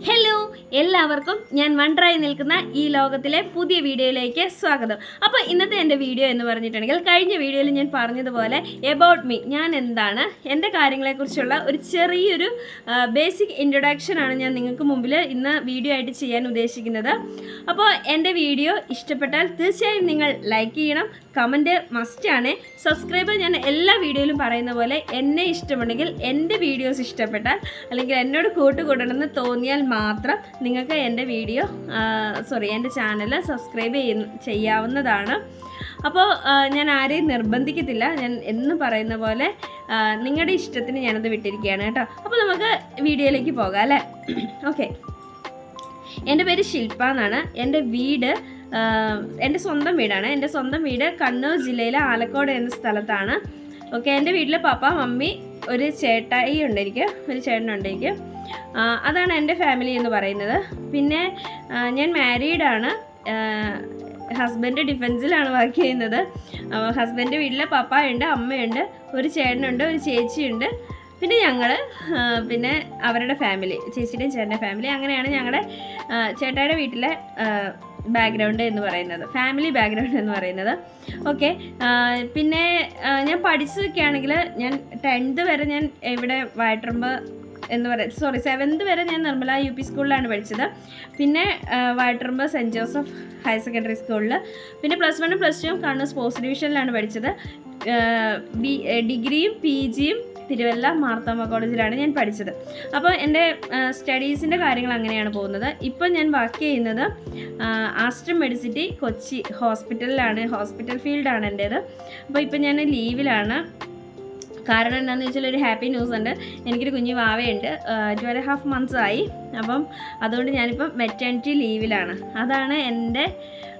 Hello hello എല്ലാവർക്കും ഞാൻ വണ്ടറായി നിൽക്കുന്ന ഈ ലോകത്തിലെ പുതിയ വീഡിയോയിലേക്ക് സ്വാഗതം. അപ്പോൾ ഇന്നത്തെ എന്റെ വീഡിയോ എന്ന് പറഞ്ഞിട്ടുണ്ടെങ്കിൽ കഴിഞ്ഞ വീഡിയോയിൽ ഞാൻ പറഞ്ഞതുപോലെ എബൌട്ട് മീ ഞാൻ എന്താണ് എന്റെ കാര്യങ്ങളെക്കുറിച്ചുള്ള ഒരു ചെറിയൊരു ബേസിക് ഇൻട്രൊഡക്ഷനാണ് ഞാൻ നിങ്ങൾക്ക് മുമ്പിൽ ഇന്ന് വീഡിയോ ആയിട്ട് ചെയ്യാൻ ഉദ്ദേശിക്കുന്നത്. അപ്പോൾ എന്റെ വീഡിയോ ഇഷ്ടപ്പെട്ടാൽ തീർച്ചയായും നിങ്ങൾ ലൈക്ക് ചെയ്യണം. കമന്റ് മസ്റ്റാണ് സബ്സ്ക്രൈബ് ഞാൻ എല്ലാ വീഡിയോയിലും പറയുന്ന പോലെ എന്നെ ഇഷ്ടമുണ്ടെങ്കിൽ എന്റെ വീഡിയോസ് ഇഷ്ടപ്പെട്ടാൽ അല്ലെങ്കിൽ എന്നോട് കൂട്ടുകൂടണമെന്ന് തോന്നിയാൽ മാത്രം നിങ്ങൾക്ക് എന്റെ വീഡിയോ സോറി എന്റെ ചാനൽ സബ്സ്ക്രൈബ് ചെയ്യുന്ന ചെയ്യാവുന്നതാണ്. അപ്പോൾ ഞാൻ ആരെയും നിർബന്ധിക്കത്തില്ല. ഞാൻ എന്ന് പറയുന്ന പോലെ നിങ്ങളുടെ ഇഷ്ടത്തിന് ഞാനത് വിട്ടിരിക്കുകയാണ് കേട്ടോ. അപ്പോൾ നമുക്ക് വീഡിയോയിലേക്ക് പോകാം അല്ലേ? ഓക്കെ എന്റെ പേര് ശില്പ എന്നാണ്. എന്റെ വീട് എന്റെ സ്വന്തം വീടാണ്. എന്റെ സ്വന്തം വീട് കണ്ണൂർ ജില്ലയിലെ ആലക്കോട് എന്ന സ്ഥലത്താണ്. ഓക്കെ എന്റെ വീട്ടിലെ പപ്പ മമ്മി ഒരു ചേട്ടായി ഉണ്ട് എനിക്ക് ഒരു ചേട്ടനുണ്ട് എനിക്ക്. അതാണ് എന്റെ ഫാമിലി എന്ന് പറയുന്നത്. പിന്നെ ഞാൻ മാരീഡാണ് ഹസ്ബൻഡ് ഡിഫൻസിലാണ് വർക്ക് ചെയ്യുന്നത്. ഹസ്ബൻഡ് വീട്ടിൽ പപ്പായുണ്ട് അമ്മയുണ്ട് ഒരു ചേട്ടനുണ്ട് ഒരു ചേച്ചിയുണ്ട് പിന്നെ ഞങ്ങൾ പിന്നെ അവരുടെ ഫാമിലി ചേച്ചിയുടെയും ചേട്ടന്റെ ഫാമിലി അങ്ങനെയാണ് ഞങ്ങളുടെ ചേട്ടായുടെ വീട്ടിലെ ബാക്ക്ഗ്രൗണ്ട് എന്ന് പറയുന്നത്. ഫാമിലി ബാക്ക്ഗ്രൗണ്ട് എന്ന് പറയുന്നത്. ഓക്കെ പിന്നെ ഞാൻ പഠിച്ചതൊക്കെ ആണെങ്കിൽ ഞാൻ ടെൻത്ത് വരെ ഞാൻ ഇവിടെ വയറ്റുമ്പ് എന്ന് പറയുന്നത് സോറി സെവൻത്ത് വരെ ഞാൻ നിർമ്മല യു പി സ്കൂളിലാണ് പഠിച്ചത്. പിന്നെ വയറ്റുമ്പ് സെന്റ് ജോസഫ് ഹയർ സെക്കൻഡറി സ്കൂളിൽ പിന്നെ പ്ലസ് വണ്ണും പ്ലസ് ടുവും കണ്ണൂർ സ്പോർട്സ് ഡിവിഷനിലാണ് പഠിച്ചത്. ബി ഡിഗ്രിയും പി ജിയും തിരുവല്ല മാർത്തോമ കോളേജിലാണ് ഞാൻ പഠിച്ചത്. അപ്പോൾ എന്റെ സ്റ്റഡീസിന്റെ കാര്യങ്ങൾ അങ്ങനെയാണ് പോകുന്നത്. ഇപ്പം ഞാൻ വർക്ക് ചെയ്യുന്നത് ആസ്റ്റർ മെഡിസിറ്റി കൊച്ചി ഹോസ്പിറ്റലിലാണ് ഹോസ്പിറ്റൽ ഫീൽഡാണ് എന്റേത് അപ്പോൾ ഇപ്പം ഞാൻ ലീവിലാണ് കാരണം എന്താണെന്ന് വെച്ചാൽ ഒരു ഹാപ്പി ന്യൂസ് ഉണ്ട്. എനിക്കൊരു കുഞ്ഞു വാവയുണ്ട്. ടു ആൻഡ് ഹാഫ് മന്ത്സ് ആയി. അപ്പം അതുകൊണ്ട് ഞാനിപ്പം മെറ്റേണിറ്റി ലീവിലാണ് അതാണ് എന്റെ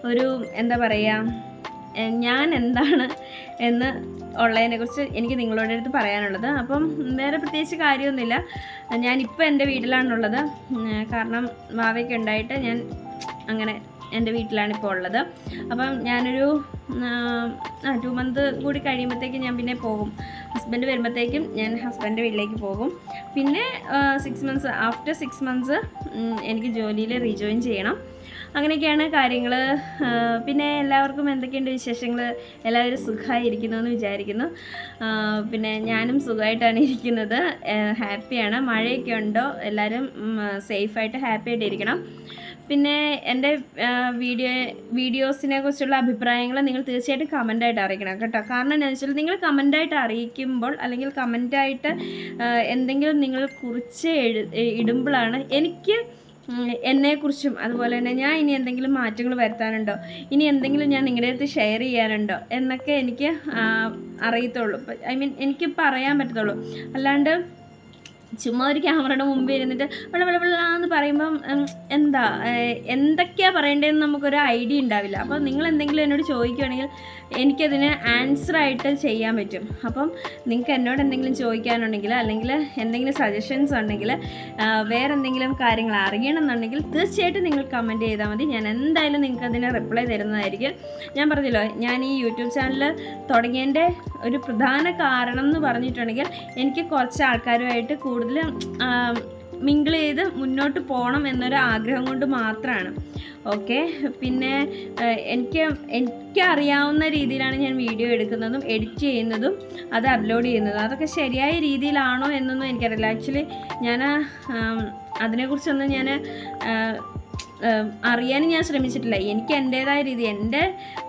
ഒരു എന്താ പറയുക ഞാൻ എന്താണ് എന്ന് ഉള്ളതിനെക്കുറിച്ച് എനിക്ക് നിങ്ങളുടെ അടുത്ത് പറയാനുള്ളത്. അപ്പം വേറെ പ്രത്യേകിച്ച് കാര്യമൊന്നുമില്ല. ഞാനിപ്പോൾ എന്റെ വീട്ടിലാണുള്ളത്. കാരണം വാവയ്ക്ക് ഉണ്ടായിട്ട് ഞാൻ അങ്ങനെ എന്റെ വീട്ടിലാണ് ഇപ്പോൾ ഉള്ളത്. അപ്പം ഞാനൊരു ടു മന്ത് കൂടി കഴിയുമ്പോഴത്തേക്ക് ഞാൻ പിന്നെ പോകും. ഹസ്ബൻഡ് വരുമ്പോഴത്തേക്കും ഞാൻ ഹസ്ബൻഡ് വീട്ടിലേക്ക് പോകും. പിന്നെ six months after six months എനിക്ക് ജോലിയിൽ റീജോയിൻ ചെയ്യണം. അങ്ങനെയൊക്കെയാണ് കാര്യങ്ങൾ പിന്നെ എല്ലാവർക്കും എന്തൊക്കെയുണ്ട് വിശേഷങ്ങൾ എല്ലാവരും സുഖമായിരിക്കുന്നു എന്ന് വിചാരിക്കുന്നു പിന്നെ ഞാനും സുഖമായിട്ടാണ് ഇരിക്കുന്നത്. ഹാപ്പിയാണ് മഴയൊക്കെ ഉണ്ടോ? എല്ലാവരും സേഫായിട്ട് ഹാപ്പി ആയിട്ട് ഇരിക്കണം പിന്നെ എന്റെ വീഡിയോ വീഡിയോസിനെ കുറിച്ചുള്ള അഭിപ്രായങ്ങൾ നിങ്ങൾ തീർച്ചയായിട്ടും കമന്റായിട്ട് അറിയിക്കണം കേട്ടോ. കാരണം എന്താണെന്ന് വെച്ചാൽ നിങ്ങൾ കമന്റായിട്ട് അറിയിക്കുമ്പോൾ അല്ലെങ്കിൽ കമന്റായിട്ട് എന്തെങ്കിലും നിങ്ങൾ കുറിച്ച് എഴു ഇടുമ്പോഴാണ് എനിക്ക് എന്നെക്കുറിച്ചും അതുപോലെ തന്നെ ഞാൻ ഇനി എന്തെങ്കിലും മാറ്റങ്ങൾ വരുത്താനുണ്ടോ? ഇനി എന്തെങ്കിലും ഞാൻ നിങ്ങളുടെ അടുത്ത് ഷെയർ ചെയ്യാനുണ്ടോ? എന്നൊക്കെ എനിക്ക് അറിയത്തുള്ളൂ. ഐ മീൻ എനിക്ക് പറയാൻ പറ്റത്തുള്ളൂ. അല്ലാണ്ട് ചുമ്മാ ഒരു ക്യാമറയുടെ മുമ്പിൽ ഇരുന്നിട്ട് വെള്ള വെള്ള വെള്ള എന്ന് പറയുമ്പം എന്താ എന്തൊക്കെയാ പറയേണ്ടതെന്ന് നമുക്കൊരു ഐഡിയ ഉണ്ടാവില്ല. അപ്പോൾ നിങ്ങൾ എന്തെങ്കിലും എന്നോട് ചോദിക്കുകയാണെങ്കിൽ എനിക്കതിന് ആൻസർ ആയിട്ട് ചെയ്യാൻ പറ്റും. അപ്പം നിങ്ങൾക്ക് എന്നോട് എന്തെങ്കിലും ചോദിക്കാനുണ്ടെങ്കിൽ അല്ലെങ്കിൽ എന്തെങ്കിലും സജഷൻസ് ഉണ്ടെങ്കിൽ വേറെ എന്തെങ്കിലും കാര്യങ്ങൾ അറിയണമെന്നുണ്ടെങ്കിൽ തീർച്ചയായിട്ടും നിങ്ങൾ കമന്റ് ചെയ്താൽ മതി. ഞാൻ എന്തായാലും നിങ്ങൾക്ക് അതിന് റിപ്ലൈ തരുന്നതായിരിക്കും. ഞാൻ പറഞ്ഞല്ലോ ഞാൻ ഈ യൂട്യൂബ് ചാനൽ തുടങ്ങിയതിന്റെ ഒരു പ്രധാന കാരണം എന്ന് പറഞ്ഞിട്ടുണ്ടെങ്കിൽ എനിക്ക് കുറച്ച് ആൾക്കാരുമായിട്ട് കൂടുതൽ മിങ്കിൾ ചെയ്ത് മുന്നോട്ട് പോകണം എന്നൊരു ആഗ്രഹം കൊണ്ട് മാത്രമാണ് ഓക്കെ പിന്നെ എനിക്ക് എനിക്ക് അറിയാവുന്ന രീതിയിലാണ് ഞാൻ വീഡിയോ എടുക്കുന്നതും എഡിറ്റ് ചെയ്യുന്നതും അത് അപ്ലോഡ് ചെയ്യുന്നതും. അതൊക്കെ ശരിയായ രീതിയിലാണോ എന്നൊന്നും എനിക്കറിയില്ല. ആക്ച്വലി ഞാൻ അതിനെക്കുറിച്ചൊന്നും ഞാൻ അറിയാനും ഞാൻ ശ്രമിച്ചിട്ടില്ല. എനിക്ക് എന്റേതായ രീതി എന്റെ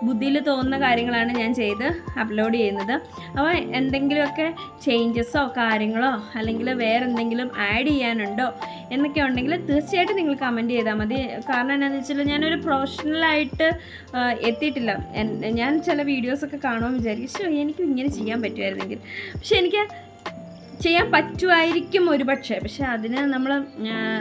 ബുദ്ധിയിൽ തോന്നുന്ന കാര്യങ്ങളാണ് ഞാൻ ചെയ്ത് അപ്ലോഡ് ചെയ്യുന്നത്. അപ്പോൾ എന്തെങ്കിലുമൊക്കെ ചേഞ്ചസോ കാര്യങ്ങളോ അല്ലെങ്കിൽ വേറെ എന്തെങ്കിലും ആഡ് ചെയ്യാനുണ്ടോ എന്നൊക്കെ ഉണ്ടെങ്കിൽ തീർച്ചയായിട്ടും നിങ്ങൾ കമന്റ് ചെയ്താൽ മതി. കാരണം എന്താണെന്ന് വെച്ചാൽ ഞാനൊരു പ്രൊഫഷണലായിട്ട് എത്തിയിട്ടില്ല. ഞാൻ ചില വീഡിയോസൊക്കെ കാണുമെന്ന് വിചാരിക്കും. പക്ഷേ എനിക്കും ഇങ്ങനെ ചെയ്യാൻ പറ്റുമായിരുന്നെങ്കിൽ പക്ഷേ എനിക്ക് ചെയ്യാൻ പറ്റുമായിരിക്കും ഒരു പക്ഷേ പക്ഷെ അതിന് നമ്മൾ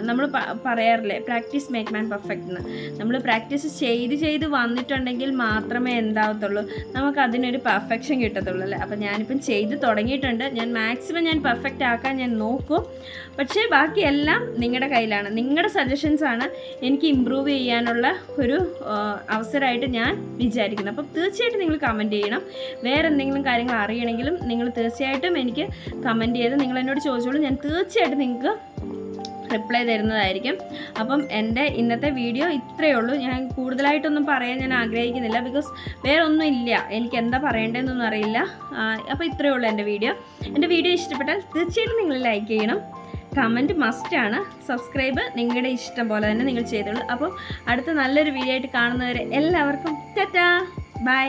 നമ്മൾ പറയാറില്ലേ പ്രാക്ടീസ് മേക്ക് മാൻ പെർഫെക്റ്റ് എന്ന് നമ്മൾ പ്രാക്ടീസ് ചെയ്ത് ചെയ്ത് വന്നിട്ടുണ്ടെങ്കിൽ മാത്രമേ എന്താവത്തുള്ളൂ. നമുക്ക് അതിനൊരു പെർഫെക്ഷൻ കിട്ടത്തുള്ളൂ അല്ലേ? അപ്പം ഞാനിപ്പം ചെയ്ത് തുടങ്ങിയിട്ടുണ്ട്. ഞാൻ മാക്സിമം ഞാൻ പെർഫെക്റ്റ് ആക്കാൻ ഞാൻ നോക്കും. പക്ഷേ ബാക്കിയെല്ലാം നിങ്ങളുടെ കയ്യിലാണ്. നിങ്ങളുടെ സജഷൻസ് ആണ് എനിക്ക് ഇമ്പ്രൂവ് ചെയ്യാനുള്ള ഒരു അവസരമായിട്ട് ഞാൻ വിചാരിക്കുന്നു അപ്പം തീർച്ചയായിട്ടും നിങ്ങൾ കമന്റ് ചെയ്യണം. വേറെ എന്തെങ്കിലും കാര്യങ്ങൾ അറിയണമെങ്കിലും നിങ്ങൾ തീർച്ചയായിട്ടും എനിക്ക് കമന്റ് ചെയ്ത് നിങ്ങൾ എന്നോട് ചോദിച്ചോളൂ. ഞാൻ തീർച്ചയായിട്ടും നിങ്ങൾക്ക് റിപ്ലൈ തരുന്നതായിരിക്കും. അപ്പം എന്റെ ഇന്നത്തെ വീഡിയോ ഇത്രയേ ഉള്ളൂ. ഞാൻ കൂടുതലായിട്ടൊന്നും പറയാൻ ഞാൻ ആഗ്രഹിക്കുന്നില്ല. ബിക്കോസ് വേറെ ഒന്നും ഇല്ല. എനിക്ക് എന്താ പറയേണ്ടതെന്നൊന്നും അറിയില്ല. അപ്പോൾ ഇത്രയേ ഉള്ളൂ എന്റെ വീഡിയോ എന്റെ വീഡിയോ ഇഷ്ടപ്പെട്ടാൽ തീർച്ചയായിട്ടും നിങ്ങൾ ലൈക്ക് ചെയ്യണം. കമന്റ് മസ്റ്റാണ് സബ്സ്ക്രൈബ് നിങ്ങളുടെ ഇഷ്ടം പോലെ തന്നെ നിങ്ങൾ ചെയ്തോളൂ. അപ്പോൾ അടുത്ത നല്ലൊരു വീഡിയോ ആയിട്ട് കാണുന്നവരെ എല്ലാവർക്കും ടാറ്റാ ബൈ